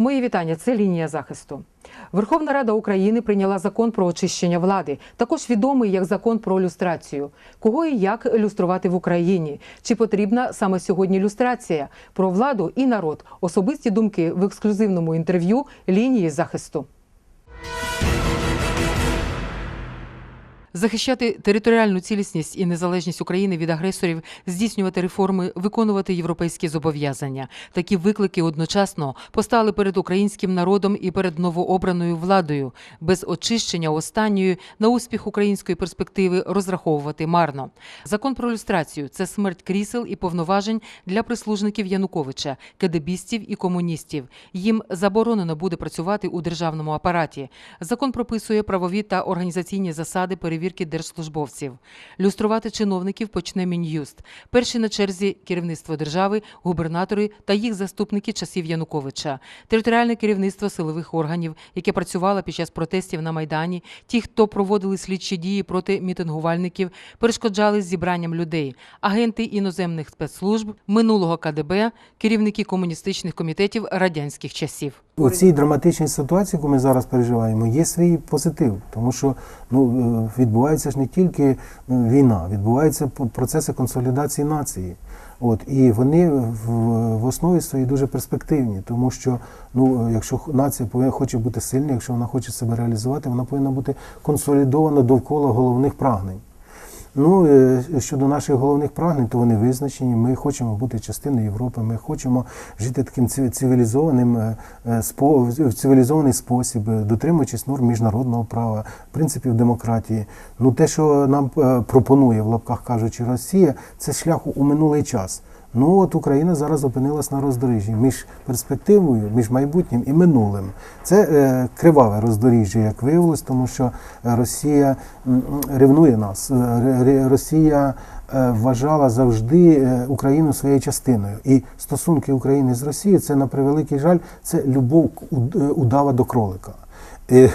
Мої вітання. Це лінія захисту. Верховна Рада України прийняла закон про очищення влади, також відомий як закон про люстрацію. Кого і як люструвати в Україні? Чи потрібна саме сьогодні люстрація? Про владу і народ. Особисті думки в ексклюзивному інтерв'ю лінії захисту. Захищати територіальну цілісність і незалежність України від агресорів, здійснювати реформи, виконувати європейські зобов'язання. Такі виклики одночасно постали перед українським народом і перед новообраною владою. Без очищення останньої на успіх української перспективи розраховувати марно. Закон про люстрацію це смерть крісел і повноважень для прислужників Януковича, кедебістів і комуністів. Їм заборонено буде працювати у державному апараті. Закон прописує правові та організаційні засади перевірки держслужбовців. Люструвати чиновників почне Мін'юст. Перші на черзі керівництво держави, губернатори та їх заступники часів Януковича, територіальне керівництво силових органів, яке працювало під час протестів на Майдані, ті, хто проводили слідчі дії проти мітингувальників, перешкоджали зібранням людей, агенти іноземних спецслужб, минулого КДБ, керівники комуністичних комітетів радянських часів. У цій драматичній ситуації, яку ми зараз переживаємо, є свій позитив, тому що ну е, відбувається ж не тільки е, війна, відбуваються процеси консолідації нації. От і вони в, в основі своїй дуже перспективні, тому що ну е, якщо нація повинна хоче бути сильною, якщо вона хоче себе реалізувати, вона повинна бути консолідована довкола головних прагнень. Ну, е, щодо наших головних прагнень, то вони визначені. Ми хочемо бути частиною Європи, ми хочемо жити таким ци- цивілізованим е, е, в цивілізований спосіб, дотримуючись норм міжнародного права, принципів демократії. Ну, те, що нам пропонує, в лапках кажучи, Росія, це шлях у минулий час. Ну от Україна зараз опинилась на роздоріжжі між перспективою, між майбутнім і минулим. Це е, криваве роздоріжжя, як виявилось, тому що е, Росія ревнує нас. Е, Росія е, вважала завжди Україну своєю частиною. І стосунки України з Росією це на превеликий жаль, це любов удава до кролика. І,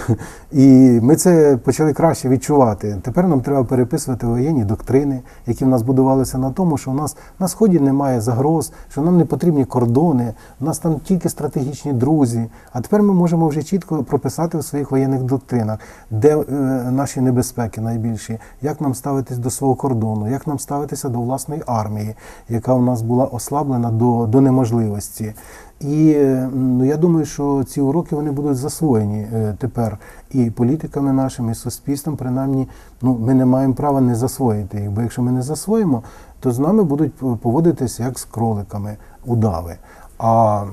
і ми це почали краще відчувати. Тепер нам треба переписувати воєнні доктрини, які в нас будувалися на тому, що у нас на сході немає загроз, що нам не потрібні кордони, у нас там тільки стратегічні друзі. А тепер ми можемо вже чітко прописати у своїх воєнних доктринах, де е, наші небезпеки найбільші, як нам ставитись до свого кордону, як нам ставитися до власної армії, яка у нас була ослаблена до, до неможливості. І ну, я думаю, що ці уроки вони будуть засвоєні е, тепер і політиками нашими, і суспільством. Принаймні, ну ми не маємо права не засвоїти їх. Бо якщо ми не засвоїмо, то з нами будуть поводитися як з кроликами, удави. А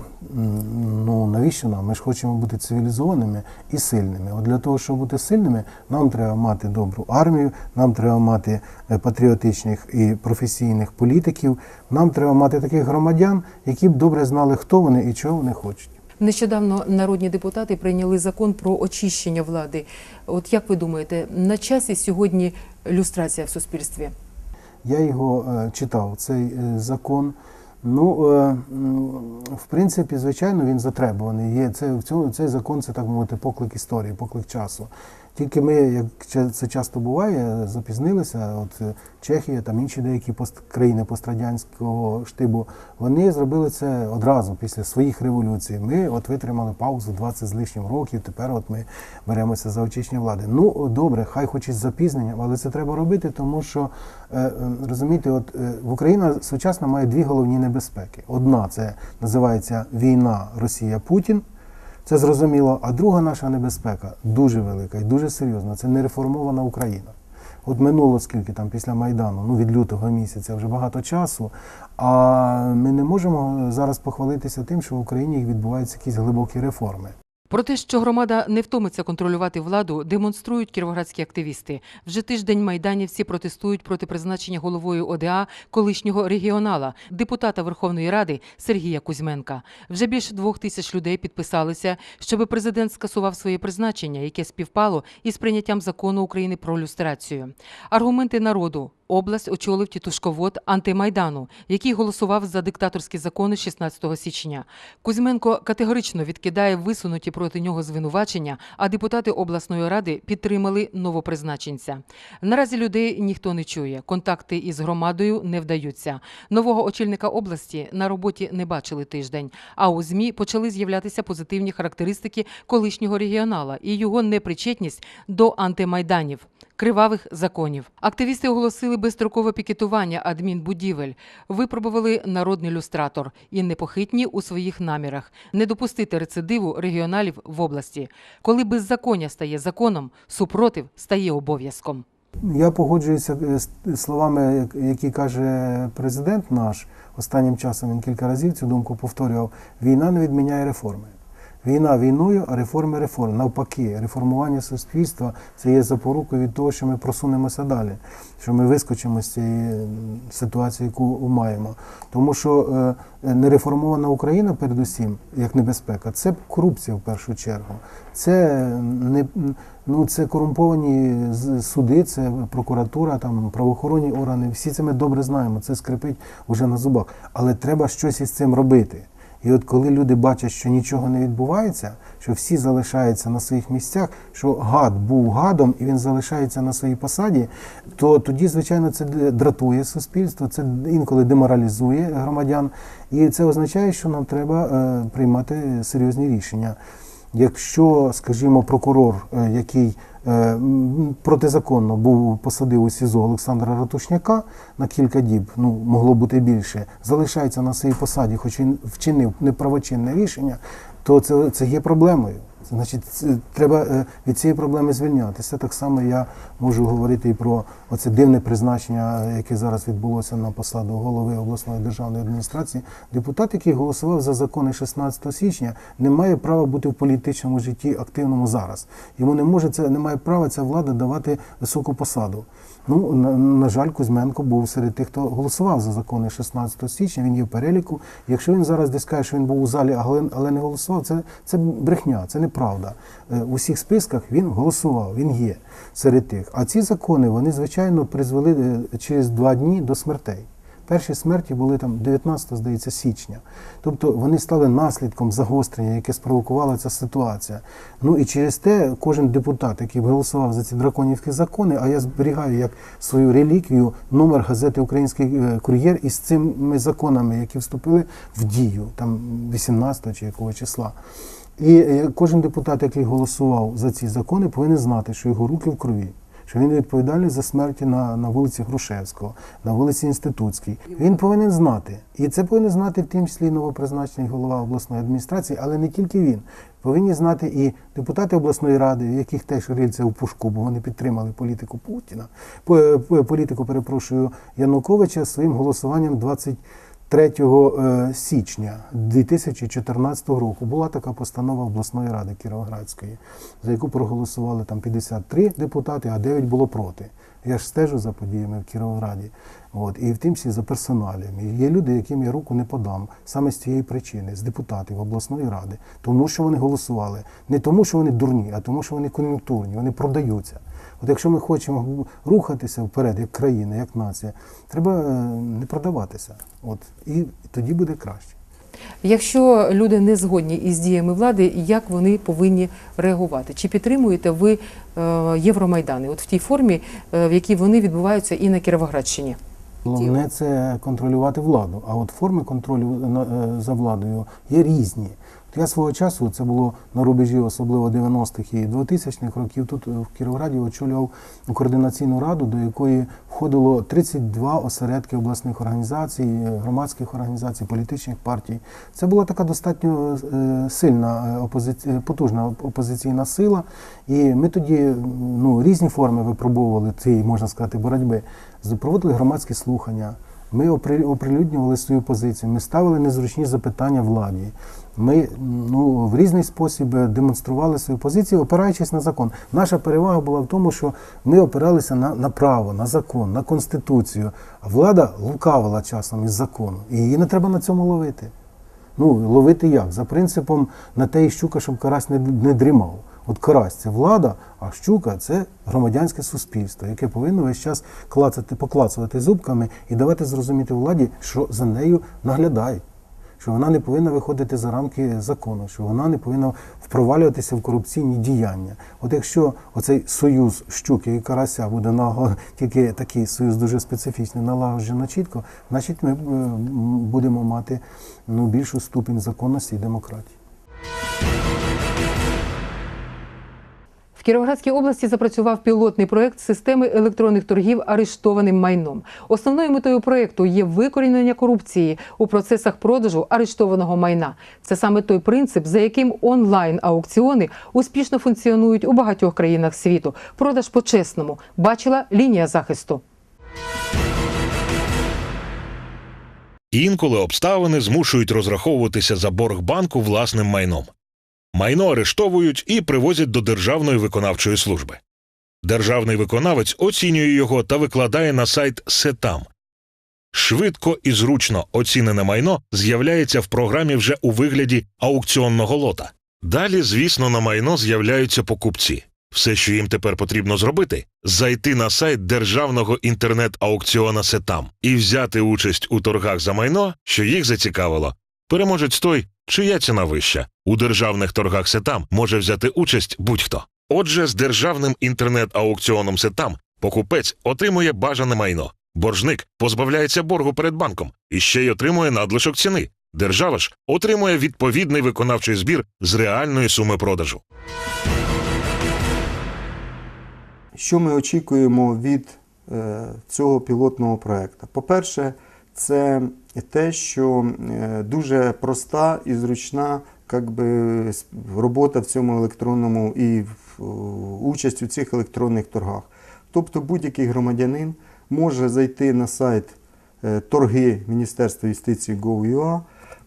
ну навіщо нам? Ми ж хочемо бути цивілізованими і сильними. От для того, щоб бути сильними, нам треба мати добру армію, нам треба мати е, патріотичних і професійних політиків. Нам треба мати таких громадян, які б добре знали, хто вони і чого вони хочуть. Нещодавно народні депутати прийняли закон про очищення влади. От як ви думаєте, на часі сьогодні люстрація в суспільстві? Я його е, читав, цей е, закон. Ну, е, в принципі, звичайно, він затребуваний. Є це в цьому цей закон, це так мовити, поклик історії, поклик часу. Тільки ми, як це часто буває, запізнилися. От е, Чехія, там інші деякі країни пострадянського штибу, вони зробили це одразу після своїх революцій. Ми от витримали паузу 20 з лишнім років. Тепер от ми беремося за очищення влади. Ну добре, хай хоч із запізненням, але це треба робити, тому що е, е, розумієте, от в Україна сучасна має дві головні небезпеки. Одна це називається війна Росія-Путін. Це зрозуміло. А друга наша небезпека дуже велика і дуже серйозна. Це нереформована Україна. От минуло скільки там після Майдану, ну від лютого місяця вже багато часу. А ми не можемо зараз похвалитися тим, що в Україні відбуваються якісь глибокі реформи. Про те, що громада не втомиться контролювати владу, демонструють кіровоградські активісти. Вже тиждень майданівці протестують проти призначення головою ОДА колишнього регіонала, депутата Верховної Ради Сергія Кузьменка. Вже більше двох тисяч людей підписалися, щоб президент скасував своє призначення, яке співпало із прийняттям закону України про люстрацію. Аргументи народу. Область очолив тітушковод антимайдану, який голосував за диктаторські закони 16 січня. Кузьменко категорично відкидає висунуті проти нього звинувачення, а депутати обласної ради підтримали новопризначенця. Наразі людей ніхто не чує. Контакти із громадою не вдаються. Нового очільника області на роботі не бачили тиждень. А у змі почали з'являтися позитивні характеристики колишнього регіонала і його непричетність до антимайданів. Кривавих законів активісти оголосили безстрокове пікетування адмінбудівель, випробували народний люстратор і непохитні у своїх намірах не допустити рецидиву регіоналів в області. Коли беззаконня стає законом, супротив стає обов'язком. Я погоджуюся е, з словами, які каже президент наш. Останнім часом він кілька разів цю думку повторював: війна не відміняє реформи. Війна війною, а реформи реформ. Навпаки, реформування суспільства це є запорукою від того, що ми просунемося далі, що ми вискочимо з цієї ситуації, яку маємо. Тому що е, нереформована Україна, передусім, як небезпека, це корупція в першу чергу. Це не ну це корумповані суди, це прокуратура, там правоохоронні органи. Всі це ми добре знаємо. Це скрипить уже на зубах. Але треба щось із цим робити. І от коли люди бачать, що нічого не відбувається, що всі залишаються на своїх місцях, що гад був гадом і він залишається на своїй посаді, то тоді, звичайно, це дратує суспільство, це інколи деморалізує громадян. І це означає, що нам треба е, приймати серйозні рішення. Якщо, скажімо, прокурор, е, який е, протизаконно був посадив у СІЗО Олександра Ратушняка на кілька діб, ну могло бути більше, залишається на своїй посаді, хоч він вчинив неправочинне рішення, то це, це є проблемою. Значить, треба е, від цієї проблеми звільнятися. Так само я можу говорити і про оце дивне призначення, яке зараз відбулося на посаду голови обласної державної адміністрації. Депутат, який голосував за закони 16 січня, не має права бути в політичному житті активному зараз. Йому не може це, не має права ця влада давати високу посаду. Ну на, на жаль, Кузьменко був серед тих, хто голосував за закони 16 січня. Він є в переліку. Якщо він зараз десь каже, що він був у залі, але, але не голосував, це, це брехня, це неправда. Е, У всіх списках він голосував, він є серед тих. А ці закони вони звичайно призвели е, через два дні до смертей. Перші смерті були там 19, здається, січня. Тобто вони стали наслідком загострення, яке спровокувала ця ситуація. Ну і через те кожен депутат, який голосував за ці драконівські закони, а я зберігаю як свою реліквію номер газети Український е, кур'єр із цими законами, які вступили в дію, там 18 чи якого числа. І е, кожен депутат, який голосував за ці закони, повинен знати, що його руки в крові що він відповідальний за смерті на на вулиці Грушевського, на вулиці Інститутській. Він повинен знати, і це повинен знати в тім числі новопризначений голова обласної адміністрації, але не тільки він. Повинні знати і депутати обласної ради, в яких теж рильце у пушку, бо вони підтримали політику Путіна. Е, політику перепрошую Януковича своїм голосуванням 20 3 е, січня 2014 року була така постанова обласної ради Кіровоградської, за яку проголосували там 53 депутати, а 9 було проти. Я ж стежу за подіями в Кіровограді. От, і в тим числі за персоналем. І є люди, яким я руку не подам саме з цієї причини, з депутатів обласної ради, тому що вони голосували. Не тому, що вони дурні, а тому, що вони кон'юнктурні, вони продаються. От якщо ми хочемо рухатися вперед, як країна, як нація, треба е, не продаватися. От, і тоді буде краще. Якщо люди не згодні із діями влади, як вони повинні реагувати? Чи підтримуєте ви е, Євромайдани? От в тій формі, е, в якій вони відбуваються і на Кіровоградщині? Головне це контролювати владу. А от форми контролю на- е, за владою є різні. Я свого часу, це було на рубежі, особливо 90-х і 2000-х років, тут е, в Кіровограді очолював координаційну раду, до якої входило 32 осередки обласних організацій, е, громадських організацій, політичних партій. Це була така достатньо е, сильна потужна опозиційна сила. І ми тоді ну, різні форми випробовували цієї, можна сказати, боротьби. Проводили громадські слухання. Ми опри- оприлюднювали свою позицію, ми ставили незручні запитання владі. Ми ну, в різний спосіб демонстрували свою позицію, опираючись на закон. Наша перевага була в тому, що ми опиралися на, на право, на закон, на конституцію. А влада лукавила часом із закону. І її не треба на цьому ловити. Ну, ловити як? За принципом на те і щука, щоб карась не, не дрімав. От карась це влада, а щука це громадянське суспільство, яке повинно весь час клацати, поклацувати зубками і давати зрозуміти владі, що за нею наглядають. Що вона не повинна виходити за рамки закону, що вона не повинна впровалюватися в корупційні діяння. От якщо оцей союз щуки і карася буде наго, тільки такий союз дуже специфічний, налагоджено чітко, значить ми е, будемо мати ну, більшу ступінь законності і демократії. В Кіровоградській області запрацював пілотний проект системи електронних торгів арештованим майном. Основною метою проекту є викорінення корупції у процесах продажу арештованого майна. Це саме той принцип, за яким онлайн аукціони успішно функціонують у багатьох країнах світу. Продаж по-чесному бачила лінія захисту. Інколи обставини змушують розраховуватися за борг банку власним майном. Майно арештовують і привозять до Державної виконавчої служби. Державний виконавець оцінює його та викладає на сайт СЕТАМ. Швидко і зручно оцінене майно з'являється в програмі вже у вигляді аукціонного лота. Далі, звісно, на майно з'являються покупці. Все, що їм тепер потрібно зробити, зайти на сайт державного інтернет-аукціона Сетам і взяти участь у торгах за майно, що їх зацікавило. Переможець той, чия ціна вища. У державних торгах Сетам може взяти участь будь-хто. Отже, з державним інтернет-аукціоном Сетам покупець отримує бажане майно. Боржник позбавляється боргу перед банком і ще й отримує надлишок ціни. Держава ж отримує відповідний виконавчий збір з реальної суми продажу. Що ми очікуємо від е, цього пілотного проекту? По-перше, це те, що е, дуже проста і зручна как би, робота в цьому електронному і участь у цих електронних торгах. Тобто будь-який громадянин може зайти на сайт е, торги Міністерства юстиції Gov.ua,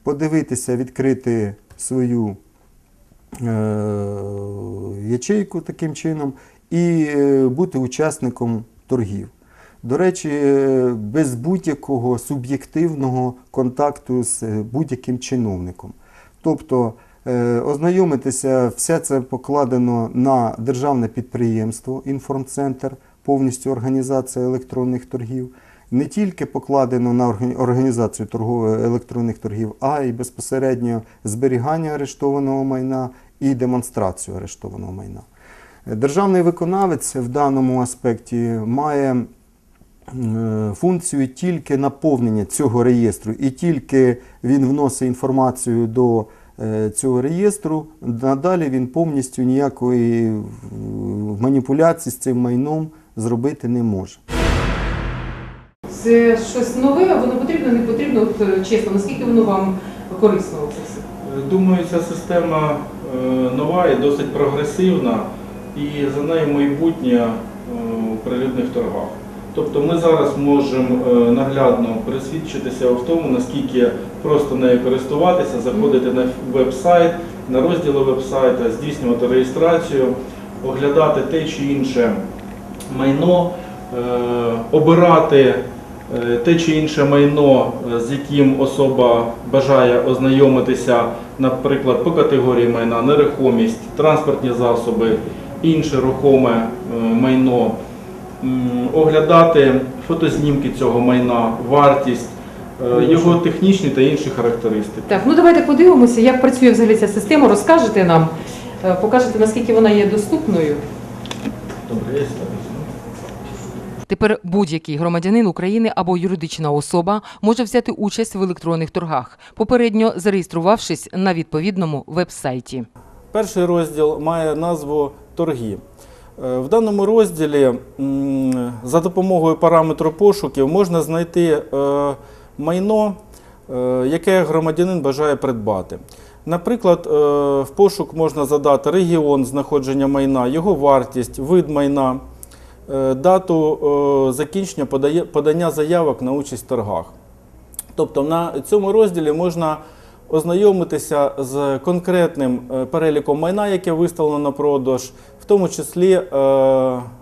подивитися, відкрити свою е, ячейку таким чином і бути учасником торгів. До речі, е, без будь-якого суб'єктивного контакту з е, будь-яким чиновником. Тобто е, ознайомитися, все це покладено на державне підприємство Інформцентр, повністю організація електронних торгів. Не тільки покладено на організацію електронних торгів, а й безпосередньо зберігання арештованого майна і демонстрацію арештованого майна. Державний виконавець в даному аспекті має е, функцію тільки наповнення цього реєстру, і тільки він вносить інформацію до е, цього реєстру, надалі він повністю ніякої е, маніпуляції з цим майном зробити не може. Це щось нове, воно потрібно, не потрібно, От, е, чесно, наскільки воно вам корисно це все? Думаю, ця система е, нова і досить прогресивна, і за нею майбутнє е, у природних торгах. Тобто ми зараз можемо е, наглядно пересвідчитися в тому, наскільки просто нею користуватися, заходити на веб-сайт, на розділи веб-сайта, здійснювати реєстрацію, оглядати те чи інше майно, е, обирати е, те чи інше майно, з яким особа бажає ознайомитися, наприклад, по категорії майна, нерухомість, транспортні засоби, інше рухоме майно, оглядати фотознімки цього майна, вартість, е, його технічні та інші характеристики. Так, ну давайте подивимося, як працює взагалі ця система. Розкажете нам, е, покажете, наскільки вона є доступною. Добре, я візьму. Тепер будь-який громадянин України або юридична особа може взяти участь в електронних торгах, попередньо зареєструвавшись на відповідному веб-сайті. Перший розділ має назву торги. Е, В даному розділі за допомогою параметру пошуків можна знайти е, майно, е, яке громадянин бажає придбати. Наприклад, в пошук можна задати регіон знаходження майна, його вартість, вид майна, дату закінчення подання заявок на участь в торгах. Тобто на цьому розділі можна ознайомитися з конкретним е, переліком майна, яке виставлено на продаж, в тому числі е,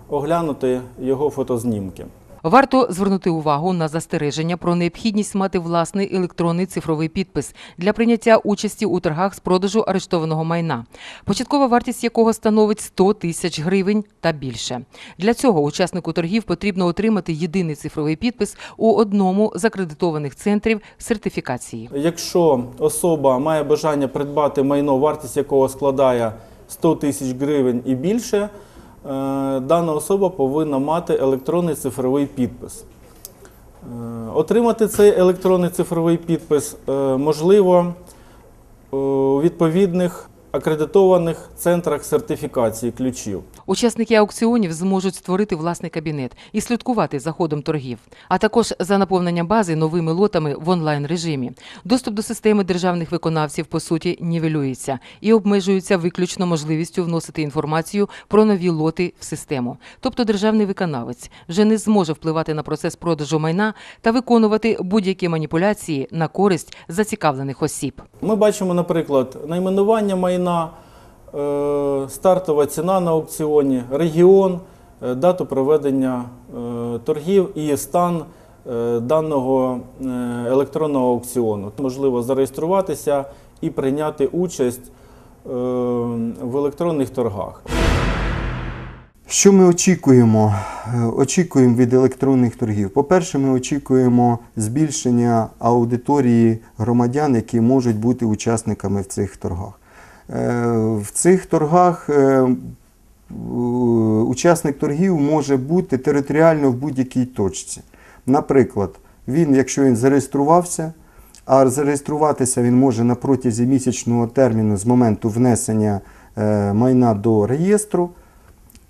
оглянути його фотознімки. Варто звернути увагу на застереження про необхідність мати власний електронний цифровий підпис для прийняття участі у торгах з продажу арештованого майна, початкова вартість якого становить 100 тисяч гривень та більше. Для цього учаснику торгів потрібно отримати єдиний цифровий підпис у одному з акредитованих центрів сертифікації. Якщо особа має бажання придбати майно, вартість якого складає 100 тисяч гривень і більше, дана особа повинна мати електронний цифровий підпис. Е, Отримати цей електронний цифровий підпис е, можливо е, у відповідних акредитованих центрах сертифікації ключів. Учасники аукціонів зможуть створити власний кабінет і слідкувати за ходом торгів, а також за наповнення бази новими лотами в онлайн режимі. Доступ до системи державних виконавців по суті нівелюється і обмежується виключно можливістю вносити інформацію про нові лоти в систему. Тобто державний виконавець вже не зможе впливати на процес продажу майна та виконувати будь-які маніпуляції на користь зацікавлених осіб. Ми бачимо, наприклад, найменування майна, е, стартова ціна на аукціоні, регіон, е, дату проведення е, торгів і стан даного електронного аукціону. Можливо зареєструватися і прийняти участь в електронних торгах. Що ми очікуємо? Очікуємо від електронних торгів. По-перше, ми очікуємо збільшення аудиторії громадян, які можуть бути учасниками в цих торгах. Е, В цих торгах е, учасник торгів може бути територіально в будь-якій точці. Наприклад, він, якщо він зареєструвався, а зареєструватися він може на протязі місячного терміну з моменту внесення е, майна до реєстру,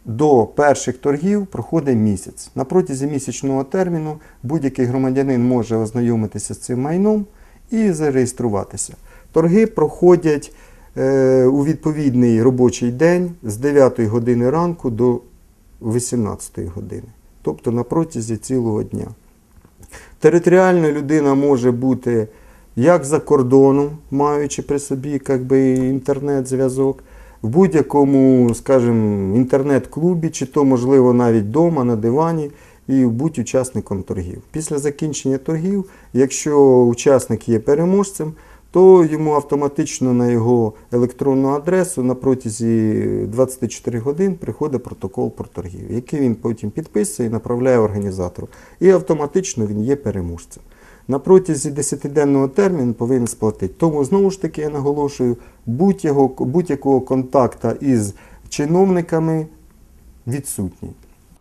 до перших торгів проходить місяць. На протязі місячного терміну будь-який громадянин може ознайомитися з цим майном і зареєструватися. Торги проходять у відповідний робочий день з 9 години ранку до 18 години, тобто на протязі цілого дня. Територіально людина може бути як за кордоном, маючи при собі інтернет-зв'язок, в будь-якому, скажімо, інтернет-клубі, чи то, можливо, навіть вдома, на дивані, і будь учасником торгів. Після закінчення торгів, якщо учасник є переможцем, то йому автоматично на його електронну адресу на протязі 24 годин приходить протокол про торгів, який він потім підписує і направляє організатору. І автоматично він є переможцем. На протязі 10-денного терміну повинен сплатити. Тому знову ж таки я наголошую, будь-якого, будь-якого контакта із чиновниками відсутній.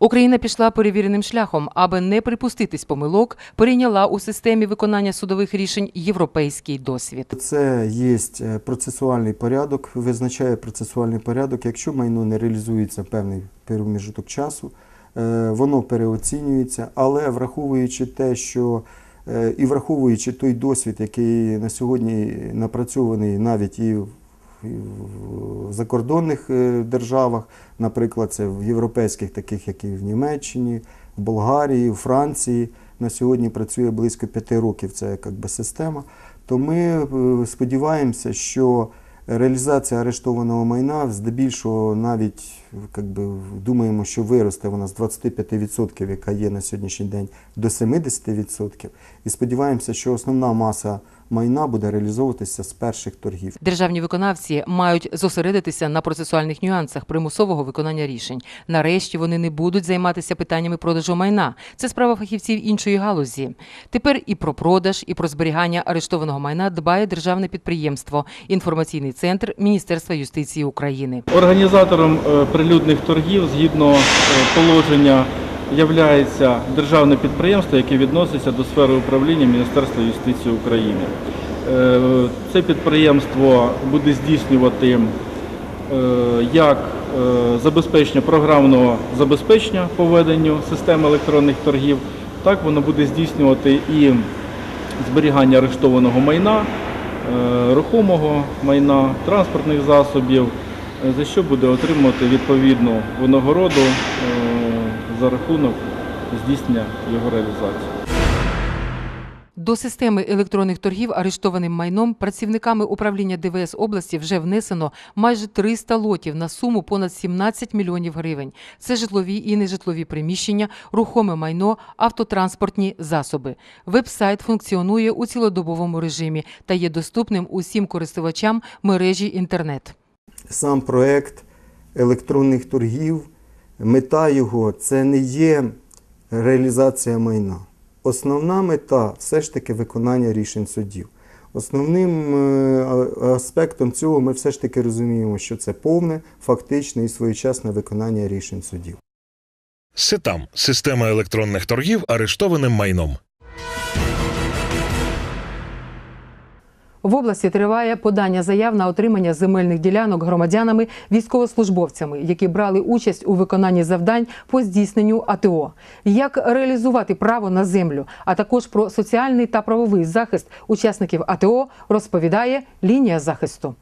Україна пішла перевіреним шляхом, аби не припуститись помилок, перейняла у системі виконання судових рішень європейський досвід. Це є процесуальний порядок, визначає процесуальний порядок. Якщо майно не реалізується певний проміжок часу, е, воно переоцінюється, але враховуючи те, що е, і враховуючи той досвід, який на сьогодні напрацьований навіть і в в закордонних е, державах, наприклад, це в європейських, таких як і в Німеччині, в Болгарії, в Франції. На сьогодні працює близько п'яти років ця як би, система. То ми е, сподіваємося, що реалізація арештованого майна здебільшого навіть як би, думаємо, що виросте вона з 25%, яка є на сьогоднішній день, до 70%. І сподіваємося, що основна маса майна буде реалізовуватися з перших торгів. Державні виконавці мають зосередитися на процесуальних нюансах примусового виконання рішень. Нарешті вони не будуть займатися питаннями продажу майна. Це справа фахівців іншої галузі. Тепер і про продаж, і про зберігання арештованого майна дбає державне підприємство інформаційний центр Міністерства юстиції України. Організатором е, прилюдних торгів згідно е, положення являється державне підприємство, яке відноситься до сфери управління Міністерства юстиції України. Е, Це підприємство буде здійснювати е, як е, забезпечення програмного забезпечення по веденню системи електронних торгів, так воно буде здійснювати і зберігання арештованого майна, рухомого майна, транспортних засобів, за що буде отримувати відповідну винагороду за рахунок здійснення його реалізації. До системи електронних торгів арештованим майном працівниками управління ДВС області вже внесено майже 300 лотів на суму понад 17 мільйонів гривень. Це житлові і нежитлові приміщення, рухоме майно, автотранспортні засоби. Веб-сайт функціонує у цілодобовому режимі та є доступним усім користувачам мережі інтернет. Сам проект електронних торгів, мета його це не є реалізація майна. Основна мета все ж таки виконання рішень судів. Основним е, аспектом цього ми все ж таки розуміємо, що це повне, фактичне і своєчасне виконання рішень судів. Сетам система електронних торгів арештованим майном. В області триває подання заяв на отримання земельних ділянок громадянами військовослужбовцями, які брали участь у виконанні завдань по здійсненню АТО. Як реалізувати право на землю, а також про соціальний та правовий захист учасників АТО розповідає лінія захисту.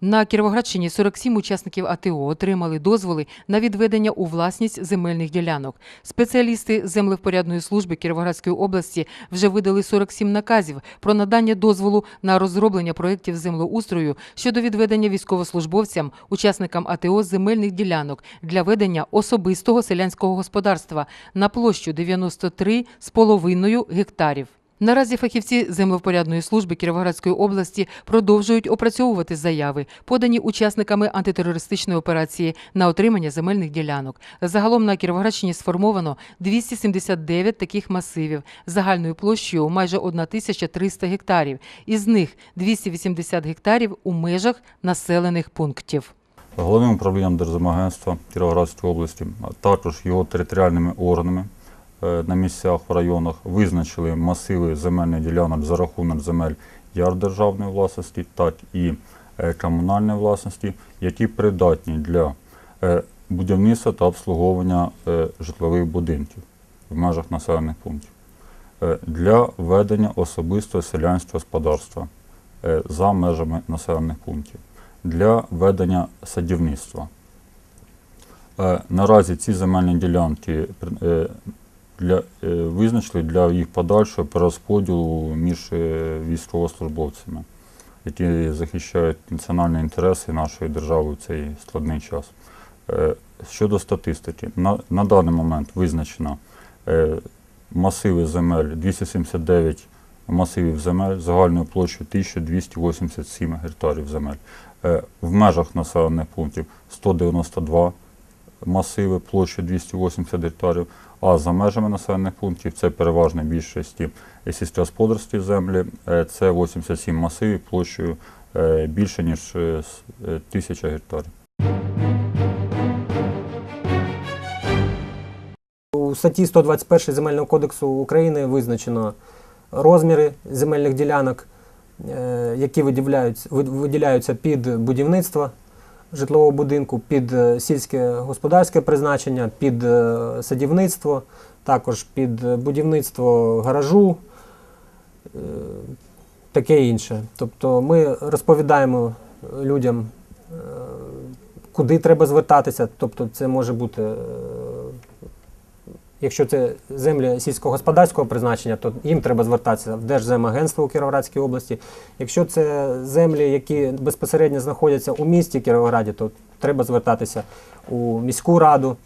На Кіровоградщині 47 учасників АТО отримали дозволи на відведення у власність земельних ділянок. Спеціалісти землевпорядної служби Кіровоградської області вже видали 47 наказів про надання дозволу на розроблення проєктів землеустрою щодо відведення військовослужбовцям, учасникам АТО земельних ділянок для ведення особистого селянського господарства на площу 93,5 гектарів. Наразі фахівці землевпорядної служби Кіровоградської області продовжують опрацьовувати заяви, подані учасниками антитерористичної операції на отримання земельних ділянок. Загалом на Кіровоградщині сформовано 279 таких масивів загальною площею майже 1300 гектарів. Із них 280 гектарів у межах населених пунктів. Головним управлінням Держземагентства Кіровоградської області, а також його територіальними органами на місцях в районах визначили масиви земельних ділянок за рахунок земель як державної власності, так і е, комунальної власності, які придатні для е, будівництва та обслуговування е, житлових будинків в межах населених пунктів, е, для ведення особистого селянського господарства е, за межами населених пунктів для ведення садівництва. Е, Наразі ці земельні ділянки е, для, е, визначили для їх подальшого перерозподілу між е, військовослужбовцями, які захищають національні інтереси нашої держави в цей складний час. Е, Щодо статистики, на, на даний момент визначено масиви земель 279 масивів земель загальною площею 1287 гектарів земель. В межах населених пунктів 192 масиви площею 280 гектарів, а за межами населених пунктів це переважно більшості сільськогосподарські землі, е, це 87 масивів площею е, більше ніж е, е, 1000 гектарів. У статті 121 Земельного кодексу України визначено розміри земельних ділянок, які виділяються під будівництво житлового будинку, під е, сільське господарське призначення, під е, садівництво, також під е, будівництво гаражу, таке інше. Тобто ми розповідаємо людям, куди треба звертатися. Тобто це може бути. Якщо це землі сільськогосподарського призначення, то їм треба звертатися в Держземагентство у Кіровоградській області. Якщо це землі, які безпосередньо знаходяться у місті Кіровограді, то треба звертатися у міську раду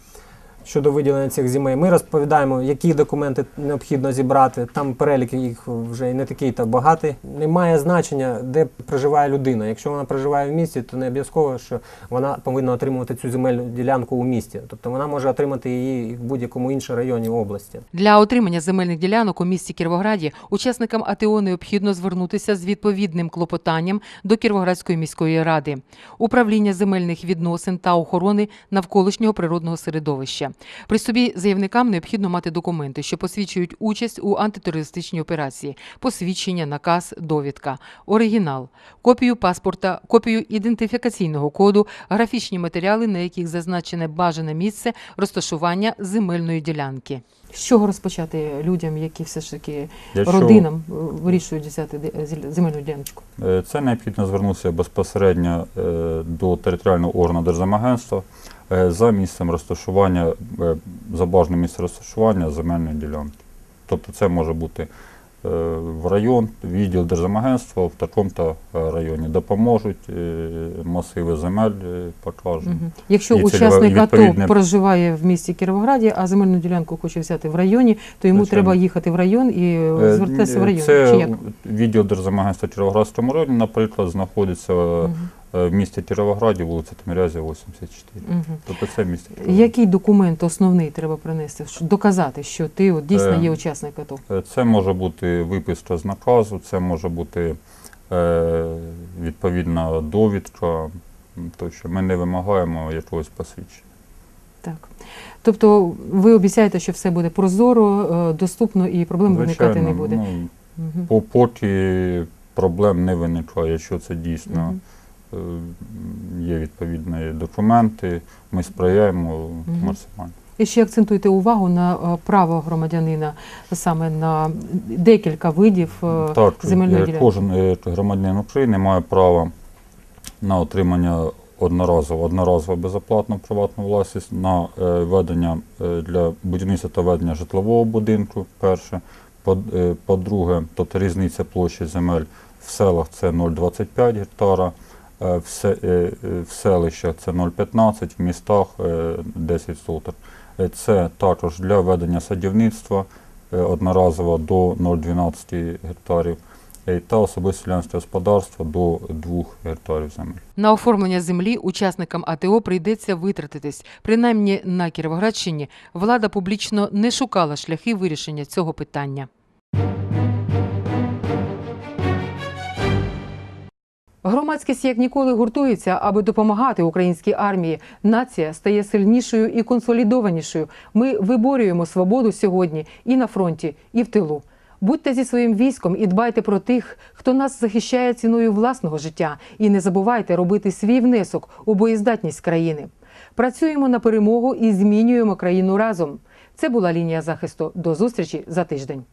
щодо виділення цих земель. Ми розповідаємо, які документи необхідно зібрати. Там перелік їх вже не такий та багатий. Немає значення, де проживає людина. Якщо вона проживає в місті, то не обов'язково, що вона повинна отримувати цю земельну ділянку у місті. Тобто вона може отримати її в будь-якому іншому районі області. Для отримання земельних ділянок у місті Кіровограді учасникам АТО необхідно звернутися з відповідним клопотанням до Кіровоградської міської ради, управління земельних відносин та охорони навколишнього природного середовища. При собі заявникам необхідно мати документи, що посвідчують участь у антитерористичній операції, посвідчення, наказ, довідка, оригінал, копію паспорта, копію ідентифікаційного коду, графічні матеріали, на яких зазначене бажане місце розташування земельної ділянки. З чого розпочати людям, які все ж таки Якщо- родинам е, вирішують взяти земельну діляночку? Е, Це необхідно звернутися безпосередньо е, до територіального органу Держземагентства е, за місцем розташування е, забажане місце розташування земельної ділянки. Тобто це може бути е, в район, відділ Держземагентства в такому-то е, районі. Допоможуть е, масиви земель, е, покажуть. Мгм. Якщо І учасник АТО проживає в місті Кіровограді, а земельну ділянку хоче взяти в районі, то йому Звичайно. треба їхати в район і Е, звертатися в район. Це Чи як? відділ Держземагентства Кіровоградському районі, наприклад, знаходиться Мгм. Е, в місті Кіровограді, вулиця Тимирязєва, 84. Мгм. Тобто це місто. Кіровоград. Який документ основний треба принести, щоб доказати, що ти от дійсно Е, є учасник АТО? Е, Це може бути виписка з наказу, це може бути е, відповідна довідка. Тощо ми не вимагаємо якогось посвідчення. Так. Тобто ви обіцяєте, що все буде прозоро, доступно і проблем виникати не буде. ну, по поки проблем не виникає, якщо це дійсно Мгм. Е, є відповідні документи, ми сприяємо максимально. І ще акцентуйте увагу на е, право громадянина саме на декілька видів е, Так, земельної ділянки. кожен громадянин України має право на отримання одноразово, одноразово безоплатну приватну власність, на ведення для будівництва та ведення житлового будинку, перше. По- По-друге, тобто різниця площі земель в селах це 0,25 гектара, е, е, в селищах це 0,15, в містах е, 10 соток. Е, Це також для ведення садівництва е, одноразово до 0,12 гектарів е, та особисте селянське господарство до 2 гектарів земель. На оформлення землі учасникам АТО прийдеться витратитись. Принаймні на Кіровоградщині влада публічно не шукала шляхи вирішення цього питання. Громадськість як ніколи гуртується, аби допомагати українській армії. Нація стає сильнішою і консолідованішою. Ми виборюємо свободу сьогодні і на фронті, і в тилу. Будьте зі своїм військом і дбайте про тих, хто нас захищає ціною власного життя, і не забувайте робити свій внесок у боєздатність країни. Працюємо на перемогу і змінюємо країну разом. Це була лінія захисту. До зустрічі за тиждень.